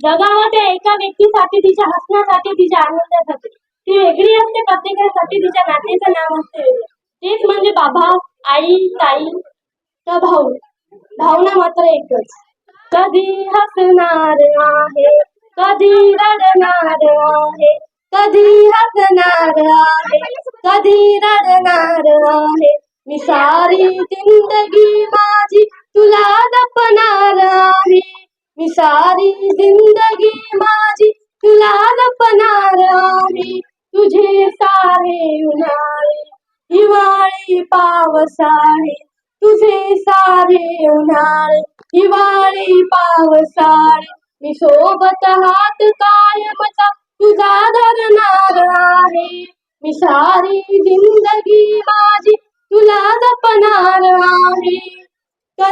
जगामध्ये एका व्यक्तीसाठी तिच्या हसण्यासाठी तिच्या आनंदासाठी. ती वेगळी असते प्रत्येकासाठी तिच्या नात्याचं नाव असते तेच म्हणजे बाबा आई ताई का भाऊ. भावना मात्र एकच. कधी हसणार आहे कधी रडणार आहे कधी हसणार आहे कधी रडणार आहे. मी सारी जिंदगी माझी तुला जपणार सारी जिंदगी माझी तुला तुझे सारे उन्हाळे हिवाळी पावसाळे तुझे सारे उन्हाळे हिवाळी पावसाळे मी सोबत हात कायमचा तुझा धरणार आहे. मी सारी जिंदगी माझी तुला जपणार आहे.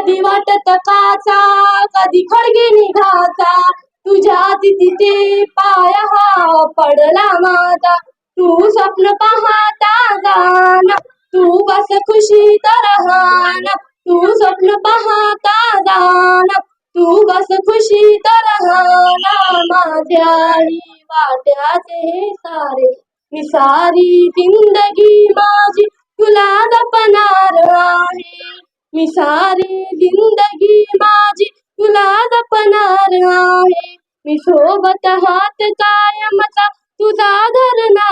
कधी वाटत काचा कधी खडगे निघाचा तुझ्या तिथे पाय हा पडला माझा. तू स्वप्न पाहता जाण तू बस खुशी तर तू स्वप्न पाहता जाण तू बस खुशी तर माझ्या वाट्याचे सारे मी सारी जिंदगी माझी. मी सारी जिंदगी माझी तुला जपणार आहे. मी सोबत हात कायमचा तुझा धरणार